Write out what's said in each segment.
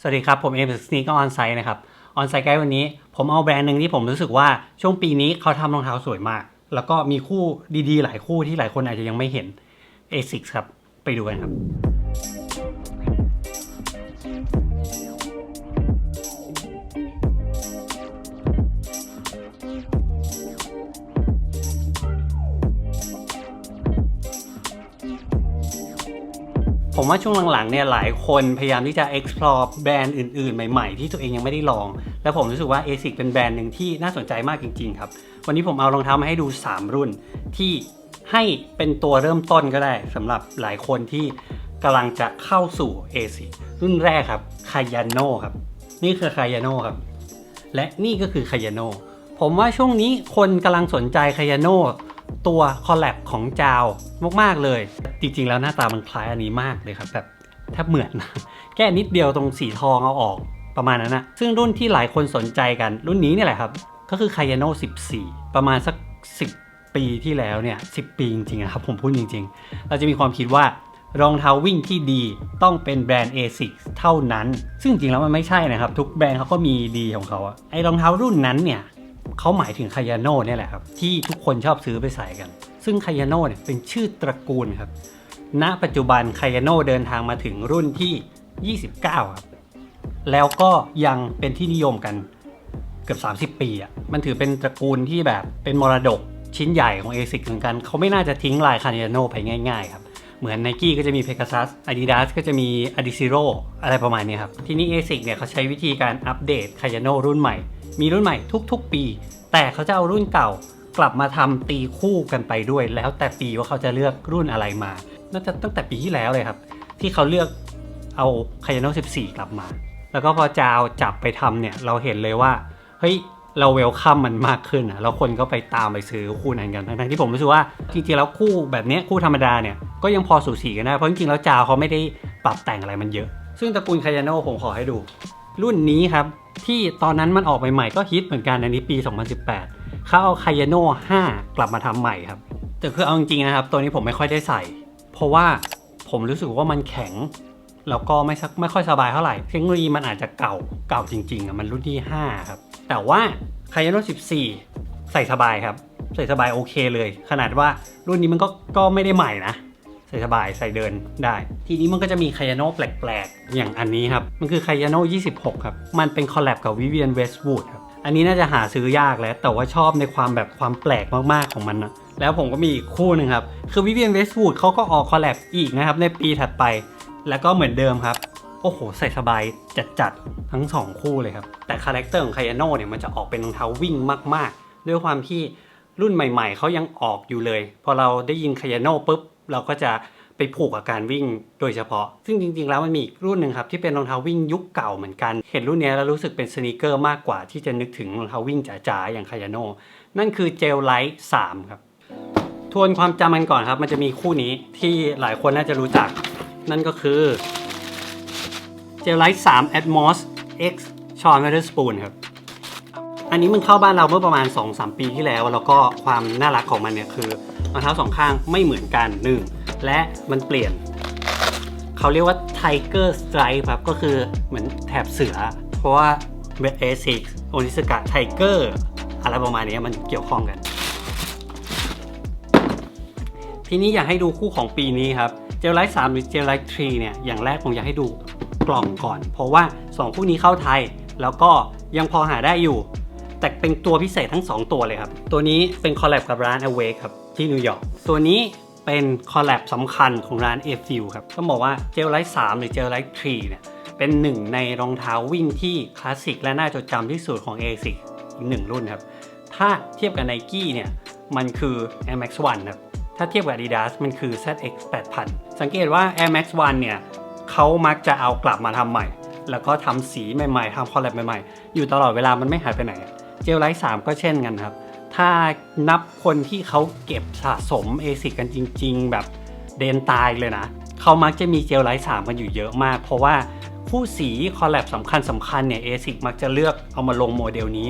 สวัสดีครับ ผมเอฟสนีก็ออนไซต์นะครับ ออนไซต์ไกด์วันนี้ ผมเอาแบรนด์หนึ่งที่ผมรู้สึกว่าช่วงปีนี้เขาทำรองเท้าสวยมาก แล้วก็มีคู่ดีๆ หลายคู่ที่หลายคนอาจจะยังไม่เห็น ASICS ครับ ไปดูกันครับ ผมว่าช่วงหลังๆเนี่ยหลายคนพยายามที่จะ explore แบรนด์อื่นๆ ใหม่ๆ ที่ตัวเองยังไม่ได้ลอง แล้วผมรู้สึกว่า ASIC เป็นแบรนด์หนึ่งที่น่าสนใจมากจริงๆครับ วันนี้ผมเอารองเท้ามาให้ดู 3 รุ่น ที่ให้เป็นตัวเริ่มต้นก็ได้สำหรับหลายคนที่กำลังจะเข้าสู่ ASIC รุ่นแรกครับ Kayano ครับ นี่คือ Kayano ครับ และนี่ก็คือ Kayano ผมว่าช่วงนี้คนกำลังสนใจ Kayano ตัวคอลแลบของจาวมากๆเลย จริง ๆ แล้วหน้าตามันคล้ายอันนี้มากเลยครับแบบแทบเหมือน แค่นิดเดียวตรงสีทองเอาออกประมาณนั้นนะซึ่งรุ่นที่หลายคนสนใจกันรุ่นนี้นี่แหละครับ ก็คือ Kayano 14 ประมาณสัก 10 ปีที่แล้วเนี่ย10 ปีจริงๆนะครับผมพูดจริง ๆ เราจะมีความคิดว่ารองเท้าวิ่งที่ดีต้องเป็นแบรนด์ ASICS เท่านั้น ซึ่งจริงๆแล้วมันไม่ใช่นะครับ ทุกแบรนด์เขาก็มีดีของเขาอะไอรองเท้ารุ่นนั้นเนี่ย เขาหมายถึงคายาโน่เนี่ยแหละครับ ที่ทุกคนชอบซื้อไปใส่กัน ซึ่งคายาโน่เนี่ยเป็นชื่อตระกูลครับ ณ ปัจจุบันคายาโน่เดินทางมาถึงรุ่นที่ 29 ครับ แล้วก็ยังเป็นที่นิยมกันเกือบ 30 ปีอะ มันถือเป็นตระกูลที่แบบเป็นมรดกชิ้นใหญ่ของ ASIC เหมือนกัน เขาไม่น่าจะทิ้งลายคายาโน่ไปง่ายๆครับ เหมือน n i กี้ก็จะมี Pegasus Adidas ก็จะมี Adizero อะไรประมาณนี้ครับ ทีนี้ ASIC เนี่ยเขาใช้วิธีการอัปเดต Kayano รุ่นใหม่ มีรุ่นใหม่ทุกๆปี แต่เขาจะเอารุ่นเก่ากลับมาทำตีคู่กันไปด้วย แล้วแต่ปีว่าเขาจะเลือกรุ่นอะไรมา น่าจะตั้งแต่ปีที่แล้วเลยครับ ที่เขาเลือกเอา Kayano 14 กลับมา แล้วก็พอจาวจับไปทำเนี่ยเราเห็นเลยว่าเฮ้ยเราเวลคัมมันมากขึ้นอะแล้วคนก็ไปตามไปซื้อคู่นั้นกันทั้งที่ผมรู้สึกว่าจริงๆแล้วคู่แบบนี้คู่ธรรมดาเนี่ยก็ยังพอสูสีกันได้เพราะจริงๆแล้วจาวเขาไม่ได้ปรับแต่งอะไรมันเยอะ ซึ่งตระกูลคายาโน่ผมขอให้ดู รุ่นนี้ครับ ที่ตอนนั้นมันออกใหม่ๆก็ฮิตเหมือนกันอันนี้ปี 2018เขาเอาคายาโน่5กลับมาทำใหม่ครับ แต่คือเอาจริงๆนะครับ ตัวนี้ผมไม่ค่อยได้ใส่ เพราะว่าผมรู้สึกว่ามันแข็ง แล้วก็ไม่สักไม่ค่อยสบายเท่าไหร่ เทคโนโลยีมันอาจจะเก่าเก่าจริงๆอะมันรุ่นที่ 5 ครับ แต่ว่าคายาโน่14 ใส่สบายครับ ใส่สบายโอเคเลย ขนาดว่ารุ่นนี้มันก็ก็ไม่ได้ใหม่นะ ใส่สบายใส่เดินได้ ทีนี้มันก็จะมีคายาโนแปลกๆ อย่างอันนี้ครับ มันคือคายาโน26 ครับ มันเป็นคอลแลบกับวิเวียนเวสต์วูดครับ อันนี้น่าจะหาซื้อยากแล้ว แต่ว่าชอบในความแบบความแปลกมากๆของมันนะแล้วผมก็มีอีกคู่หนึ่งครับ คือวิเวียนเวสต์วูดเขาก็ออกคอลแลบอีกนะครับ ในปีถัดไป แล้วก็เหมือนเดิมครับโอ้โห ใส่สบายจัดๆทั้ง 2 คู่เลยครับ แต่คาแรคเตอร์ของคายาโนเนี่ยมันจะออกเป็นรองเท้าวิ่งมาก ๆ ด้วยความที่รุ่นใหม่ ๆเขายังออกอยู่เลย พอเราได้ยินคายาโนปุ๊บ เราก็จะไปผูกกับการวิ่งโดยเฉพาะ ซึ่งจริงๆ แล้วมันมีอีกรุ่นหนึ่งครับที่เป็นรองเท้าวิ่งยุคเก่าเหมือนกัน เห็นรุ่นนี้แล้วรู้สึกเป็นสนีกเกอร์มากกว่าที่จะนึกถึงรองเท้าวิ่งจ๋าๆ อย่างคายาโน่นั่นคือเจลไลท์3ครับ ทวนความจำมันก่อนครับ มันจะมีคู่นี้ที่หลายคนน่าจะรู้จัก นั่นก็คือเจลไลท์3 Atmos X Sean Witherspoon ครับ อันนี้มันเข้าบ้านเราเมื่อประมาณ 2-3 ปีที่แล้ว แล้วก็ความน่ารักของมันเนี่ยคือ เท้าสองข้างไม่เหมือนกันหนึ่งและมันเปลี่ยน เขาเรียกว่า Tiger Stripe ครับก็คือเหมือนแถบเสือ เพราะว่าเวทเอซิกโอนิสกะไทเกอร์อะไรประมาณนี้มันเกี่ยวข้องกันทีนี้อยากให้ดูคู่ของปีนี้ครับเจลไลท์3หรือเจลไลท์3เนี่ยอย่างแรกผมอยากให้ดูกล่องก่อน เพราะว่า 2 คู่นี้เข้าไทย แล้วก็ยังพอหาได้อยู่ แต่เป็นตัวพิเศษทั้ง 2 ตัวเลยครับ ตัวนี้เป็นคอลแลบกับร้าน Awake ครับ ที่นิวยอร์กตัวนี้เป็นคอลแลบสำคัญของร้าน a f i l ครับต้องบอกว่าเจลไลท์3หรือเจลไลท์3เนี่ยเป็นหนึ่งในรองเท้าวิ่งที่คลาสสิกและน่าจดจำที่สุดของ ASIC อีกหนึ่งรุ่นครับ ถ้าเทียบกับ Nike เนี่ยมันคือ Air Max 1ครับ ถ้าเทียบกับ Adidas มันคือ ZX 8000 สังเกตว่า Air Max 1เนี่ยเขามักจะเอากลับมาทำใหม่ แล้วก็ทำสีใหม่ๆทำคอลแลบใหม่ๆ อยู่ตลอดเวลามันไม่หายไปไหน เจลไลท์3ก็เช่นกันครับ ถ้านับคนที่เขาเก็บสะสม ASIC กันจริง ๆ แบบเดนตายเลยนะ เขามักจะมีเจลไลท์3กันอยู่เยอะมาก เพราะว่าผู้สีคอลแลบสำคัญสำคัญเนี่ย ASIC มักจะเลือกเอามาลงโมเดลนี้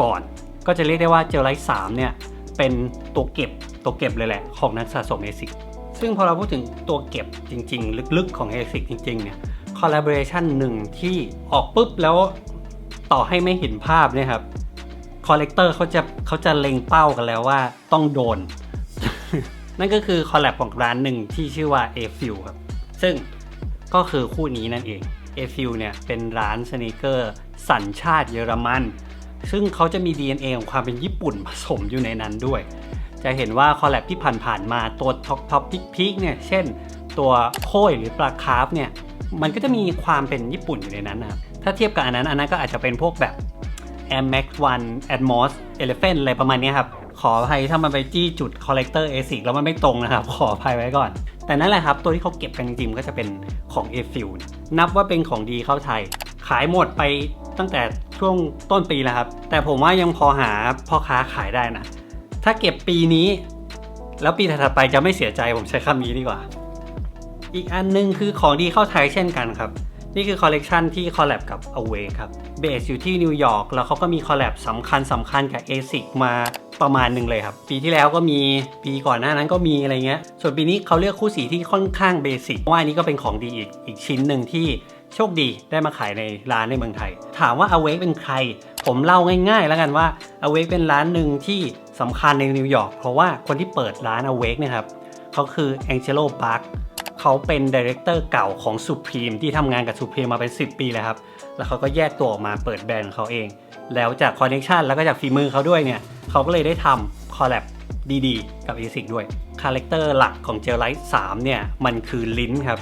ก่อน ก็จะเรียกได้ว่าเจลไลท์3เนี่ยเป็นตัวเก็บตัวเก็บเลยแหละของนักสะสม ASIC ซึ่งพอเราพูดถึงตัวเก็บจริง ๆ ลึกๆของ ASIC จริง ๆ เนี่ยค collaboration หนึ่งที่ออกปุ๊บแล้วต่อให้ไม่เห็นภาพเนี่ยครับ คอลเลกเตอร์เขาจะเขาจะเล็งเป้ากันแล้วว่าต้องโดน นั่นก็คือคอลแลบของร้านหนึ่งที่ชื่อว่า a f i l ครับ ซึ่งก็คือคู่นี้นั่นเอง a f i l เนี่ยเป็นร้านสน e เกอร์สัญชาติเยอรมัน ซึ่งเขาจะมี DNA ของความเป็นญี่ปุ่นผสมอยู่ในนั้นด้วย จะเห็นว่าคอลแลบที่ผ่านๆมาตัวท็อปท็อปพิกพิกเนี่ยเช่น ตัวโค้ยหรือปลาคาร์ฟเนี่ยมันก็จะมีความเป็นญี่ปุ่นอยู่ในนั้นนะครับถ้าเทียบกับอันนั้นอันนั้นก็อาจจะเป็นพวกแบบ Air Max 1 Atmos Elephant อะไรประมาณนี้ครับ ขออภัยถ้ามันไปจี้จุด Collector ASIC แล้วมันไม่ตรงนะครับ ขออภัยไว้ก่อน แต่นั่นแหละครับ ตัวที่เขาเก็บกันจริงๆก็จะเป็นของ a f i l นับว่าเป็นของดีเข้าไทย ขายหมดไปตั้งแต่ช่วงต้นปีแล้วครับ แต่ผมว่ายังพอหาพ่อค้าขายได้นะ ถ้าเก็บปีนี้ แล้วปีถัดไปจะไม่เสียใจผมใช้คำนี้ดีกว่า อีกอันหนึงคือของดีเข้าไทยเช่นกันครับ นี่คือคอลเลกชันที่คอลแลบกับ Away ครับ เบสอยู่ที่นิวยอร์กแล้วเขาก็มีคอลแลบสำคัญสำคัญกับ ASIC มาประมาณหนึ่งเลยครับ ปีที่แล้วก็มีปีก่อนหน้านั้นก็มีอะไรเงี้ย ส่วนปีนี้เขาเลือกคู่สีที่ค่อนข้างเบสิกว่าอันนี้ก็เป็นของดีอีกอีกชิ้นหนึ่งที่โชคดีได้มาขายในร้านในเมืองไทย ถามว่า Away เป็นใคร ผมเล่าง่ายๆ แล้วกันว่า Away เป็นร้านหนึ่งที่สำคัญในนิวยอร์กเพราะว่าคนที่เปิดร้าน Away เนี่ยครับเขาคือ Angelo Park เขาเป็นดีเรคเตอร์เก่าของ Supreme ที่ทำงานกับ Supreme มาเป็น 10 ปีแล้วครับ แล้วเขาก็แยกตัวออกมาเปิดแบรนด์ของเขาเอง แล้วจากคอนเน t ชันแล้วก็จากฝีมือเขาด้วยเนี่ย เขาก็เลยได้ทำคอลแลบดีๆ กับ ASIC ด้วย คาแรคเตอร์หลักของ Gel Light 3เนี่ย มันคือลิ้นครับ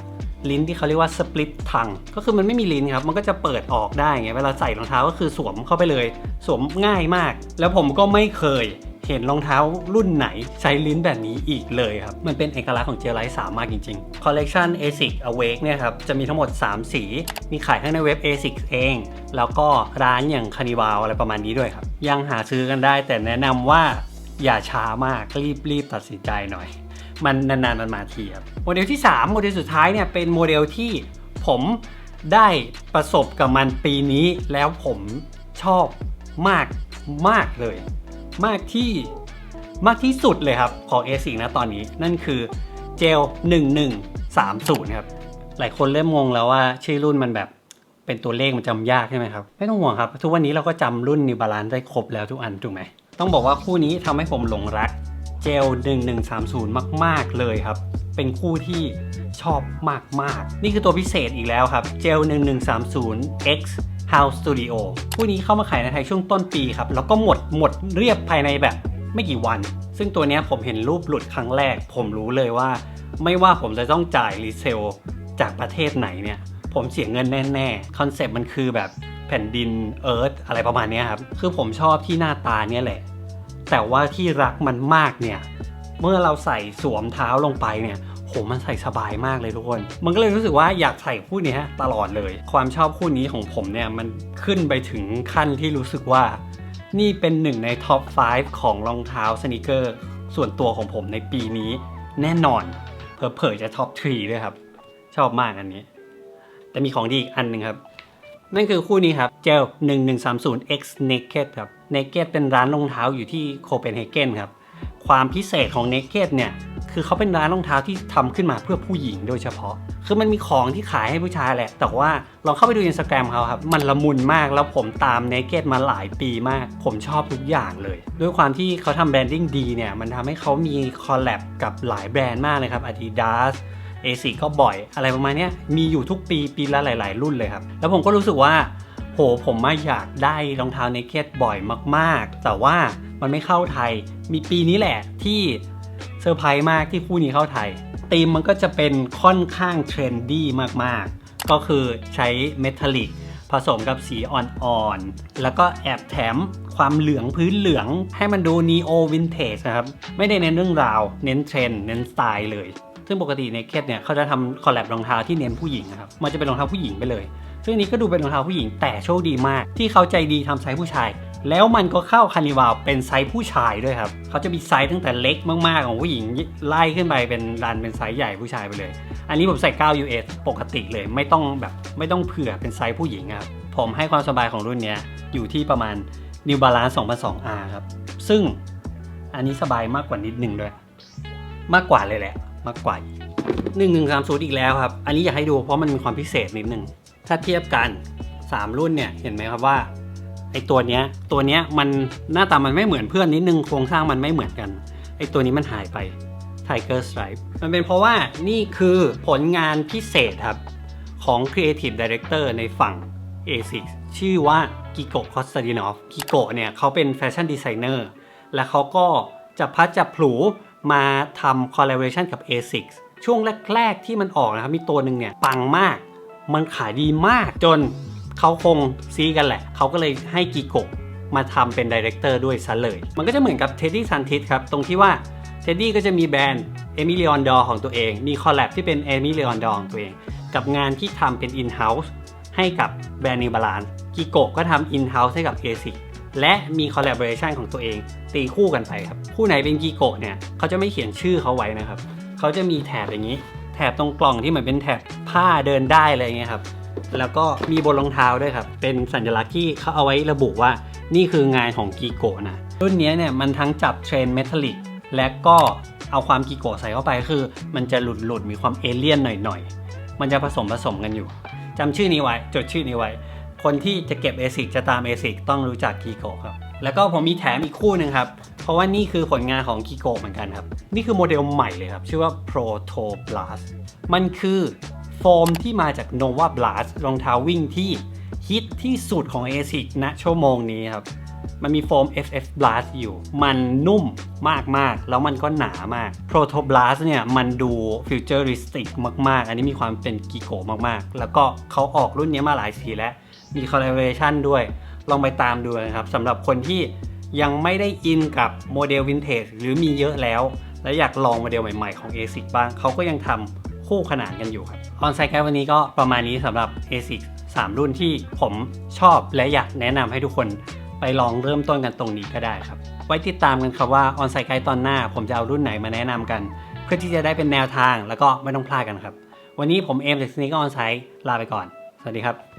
ลิ้นที่เขาเรียกว่า split tongue ก็คือมันไม่มีลิ้นครับ มันก็จะเปิดออกได้ไง เวลาใส่รองเท้าก็คือสวมเข้าไปเลย สวมง่ายมาก แล้วผมก็ไม่เคย เห็นรองเท้ารุ่นไหนใช้ลิ้นแบบนี้อีกเลยครับ มันเป็นเอกลักษณ์ของเจไลท์3มมากจริงๆ Collection ASIC Awake เนี่ยครับ จะมีทั้งหมด 3 สี มีขายทั้งในเว็บ ASIC เอง แล้วก็ร้านอย่างคานิวาวอะไรประมาณนี้ด้วยครับ ยังหาซื้อกันได้แต่แนะนำว่าอย่าช้ามากรีบรีบตัดสินใจหน่อย มันนานๆมันมาทีครับโมเดลที่ 3 โมเดลสุดท้ายเนี่ยเป็นโมเดลที่ผมได้ประสบกับมันปีนี้แล้วผมชอบมากมากเลย มากที่มากที่สุดเลยครับของ a อนะตอนนี้นั่นคือเจล1130ครับหลายคนเริ่มงงแล้วว่าชื่อรุ่นมันแบบเป็นตัวเลขมันจำยากใช่ไหมครับไม่ต้องห่วงครับ ทุกวันนี้เราก็จำรุ่น New Balance ได้ครบแล้วทุกอันถูกไหมต้องบอกว่าคู่นี้ทำให้ผมหลงรักเจล1130 มาก ๆ เลยครับ เป็นคู่ที่ชอบมาก ๆ นี่คือตัวพิเศษอีกแล้วครับเจล1130 X House Studio คู่นี้เข้ามาขายในไทยช่วงต้นปีครับ แล้วก็หมดหมดเรียบภายในแบบไม่กี่วัน ซึ่งตัวนี้ผมเห็นรูปหลุดครั้งแรก ผมรู้เลยว่า ไม่ว่าผมจะต้องจ่ายรีเซลจากประเทศไหนเนี่ย ผมเสียเงินแน่ๆ คอนเซปต์มันคือแบบแผ่นดินเอิร์ธอะไรประมาณนี้ครับ คือผมชอบที่หน้าตาเนี่ยแหละ แต่ว่าที่รักมันมากเนี่ย เมื่อเราใส่สวมเท้าลงไปเนี่ย โหมันใส่สบายมากเลยทุกคน มันก็เลยรู้สึกว่าอยากใส่คู่นี้ตลอดเลย ความชอบคู่นี้ของผมเนี่ยมันขึ้นไปถึงขั้นที่รู้สึกว่า นี่เป็นหนึ่งในท็อป 5 ของรองเท้าสนิเกอร์ ส่วนตัวของผมในปีนี้แน่นอน เผลอๆจะท็อป3ด้วยครับ ชอบมากอันนี้ แต่มีของดีอีกอันหนึ่งครับ นั่นคือคู่นี้ครับเจล1130 X Naked ครับ Naked เป็นร้านรองเท้าอยู่ที่โคเปนเฮเกนครับ ความพิเศษของ Naked เนี่ย คือเขาเป็นร้านรองเท้าที่ทำขึ้นมาเพื่อผู้หญิงโดยเฉพาะ คือมันมีของที่ขายให้ผู้ชายแหละ แต่ว่าลองเข้าไปดูอินสตาแกรมเขาครับ มันละมุนมากแล้วผมตาม Naked มาหลายปีมาก ผมชอบทุกอย่างเลย ด้วยความที่เขาทำแบรนดิ้งดีเนี่ย มันทำให้เขามีคอลแลบกับหลายแบรนด์มากเลยครับ Adidas เอซก็บ่อยอะไรประมาณนี้มีอยู่ทุกปีปีละหลาย ๆ รุ่นเลยครับ แล้วผมก็รู้สึกว่าโหผมมาอยากได้รองเท้าเนเกตบ่อยมาก ๆ แต่ว่ามันไม่เข้าไทย มีปีนี้แหละที่ เซอร์ไพรส์มากที่คู่นี้เข้าไทยธีมมันก็จะเป็นค่อนข้างเทรนดี้มากๆ ก็คือใช้เมทัลลิกผสมกับสีอ่อนๆ แล้วก็แอบแถมความเหลืองพื้นเหลืองให้มันดูนีโอวินเทจนะครับ ไม่ได้เน้นเรื่องราว เน้นเทรนเน้นสไตล์เลย ซึ่งปกติในเคสเนี่ยเขาจะทำคอลแลบรองเท้าที่เน้นผู้หญิงนะครับ มันจะเป็นรองเท้าผู้หญิงไปเลย ซึ่งนี้ก็ดูเป็นรองเท้าผู้หญิงแต่โชคดีมาก ที่เขาใจดีทำไซส์ผู้ชาย แล้วมันก็เข้าคานิวาลเป็นไซส์ผู้ชายด้วยครับเขาจะมีไซส์ตั้งแต่เล็กมากๆของผู้หญิงไล่ขึ้นไปเป็นรันเป็นไซส์ใหญ่ผู้ชายไปเลย อันนี้ผมใส่ 9 US ปกติเลยไม่ต้องแบบไม่ต้องเผื่อเป็นไซส์ผู้หญิงครับผมให้ความสบายของรุ่นนี้อยู่ที่ประมาณ New Balance 2002R ครับ ซึ่งอันนี้สบายมากกว่านิดนึงด้วย มากกว่าเลยแหละ มากกว่า1130อีกแล้วครับ อันนี้อยากให้ดูเพราะมันมีความพิเศษนิดนึง ถ้าเทียบกัน 3 รุ่นเนี่ย เห็นไหมครับว่า ไอตัวเนี้ยตัวเนี้ยมันหน้าตามันไม่เหมือนเพื่อนนิดนึงโครงสร้างมันไม่เหมือนกันไอตัวนี้มันหายไป Tiger Stripe มันเป็นเพราะว่านี่คือผลงานพิเศษครับ ของ Creative Director ในฝั่ง ASICS ชื่อว่ากิโกะคอสตาดินอฟกิโกะเนี่ยเขาเป็นแฟชั่นดีไซเนอร์และเขาก็จะพัดจับผลูมาทำ collaboration กับ ASICS ช่วงแรก ๆ ที่มันออกนะครับ มีตัวหนึ่งเนี่ยปังมาก มันขายดีมากจน เขาคงซีกันแหละ เขาก็เลยให้กิโกะมาทำเป็นดีเรคเตอร์ด้วยซะเลย มันก็จะเหมือนกับเท็ดดี้ซันทิสครับ ตรงที่ว่าเท็ดดี้ก็จะมีแบรนด์เอมิเลีออนดอของตัวเอง มีคอลแลบที่เป็นเอมิเลีออนดอของตัวเอง กับงานที่ทำเป็น in-house ให้กับแบรนด์นิวบาลานกิโกะก็ทำ in-house ให้กับ ASIC และมี collaboration ของตัวเอง ตีคู่กันไปครับ คู่ไหนเป็นกิโกะเนี่ยเขาจะไม่เขียนชื่อเขาไว้นะครับ เขาจะมีแถบอย่างนี้ แถบตรงกล่องที่เหมือนเป็นแถบผ้าเดินได้อะไรเงี้ยครับ แล้วก็มีบนรองเท้าด้วยครับ เป็นสัญลักษณ์ที่เขาเอาไว้ระบุว่านี่คืองานของกิโกะนะ รุ่นนี้เนี่ยมันทั้งจับเทรนเมทัลลิกและก็เอาความกิโกะใส่เข้าไปคือ มันจะหลุดหลุดมีความเอเลี่ยนหน่อยๆ มันจะผสมผสมกันอยู่จำชื่อนี้ไว้ จดชื่อนี้ไว้ คนที่จะเก็บ ASIC จะตาม ASIC ต้องรู้จักกีโกครับ แล้วก็ผมมีแถมอีกคู่หนึ่งครับ เพราะว่านี่คือผลงานของกีโกเหมือนกันครับ นี่คือโมเดลใหม่เลยครับ ชื่อว่า Proto Blast มันคือ โฟมที่มาจาก Nova Blast รองเท้าวิ่งที่ฮิตที่สุดของ ASIC ณชั่วโมงนี้ครับ มันมีโฟม FF Blast อยู่ มันนุ่มมาก ๆ แล้วมันก็หนามาก Proto Blast เนี่ย มันดูฟิวเจอริสติกมาก ๆ อันนี้มีความเป็นกิโกมาก ๆ แล้วก็เขาออกรุ่นนี้มาหลายสีแล้ว มีคอล l a b o r a t i o n ด้วย ลองไปตามดูนะครับสำหรับคนที่ยังไม่ได้อินกับโมเดลวินเทจหรือมีเยอะแล้ว และอยากลองโมเดลใหม่ ๆ ของ ASIC บ้างเขาก็ยังทำ คู่ขนานกันอยู่ครับออนไซต์แควันนี้ก็ประมาณนี้สำหรับ ASIC 3รุ่นที่ผมชอบและอยากแนะนำให้ทุกคนไปลองเริ่มต้นกันตรงนี้ก็ได้ครับ ไว้ติดตามกันครับว่าออนไซต์ไกด์ตอนหน้า ผมจะเอารุ่นไหนมาแนะนำกัน เพื่อที่จะได้เป็นแนวทางแล้วก็ไม่ต้องพลาดกันครับ วันนี้ผมเอมจากสนิกออนไซต์ลาไปก่อน สวัสดีครับ